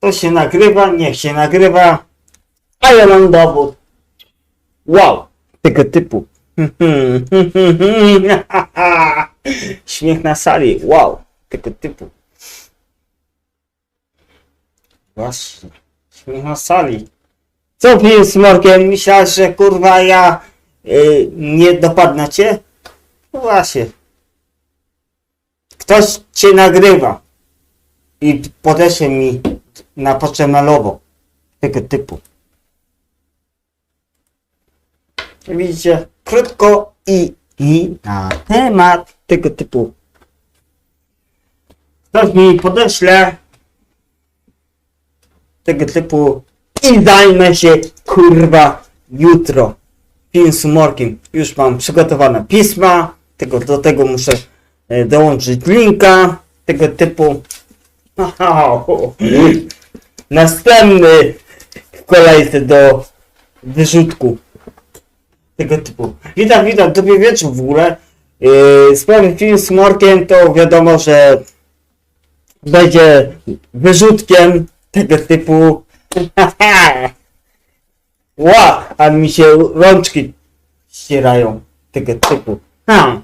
To się nagrywa, niech się nagrywa. A ja mam dowód. Wow, tego typu. Śmiech na sali. Wow, tego typu. Właśnie. Śmiech na sali. Co film z Morkiem? Myślałeś, że kurwa ja y, nie dopadnę cię? Właśnie. Ktoś cię nagrywa i podeśle mi na pocztę mailową tego typu. Widzicie, krótko i, i na temat tego typu. Ktoś mi podeśle tego typu i zajmę się kurwa jutro. Film z. Już mam przygotowane pisma. Tego, do tego muszę e, dołączyć linka tego typu. Następny w kolejce do wyrzutku tego typu. Witam, witam, dobry wieczór w ogóle. Yy, sprawy film z humorkiem to wiadomo, że będzie wyrzutkiem tego typu. Ła, a mi się rączki ścierają tego typu. Ha.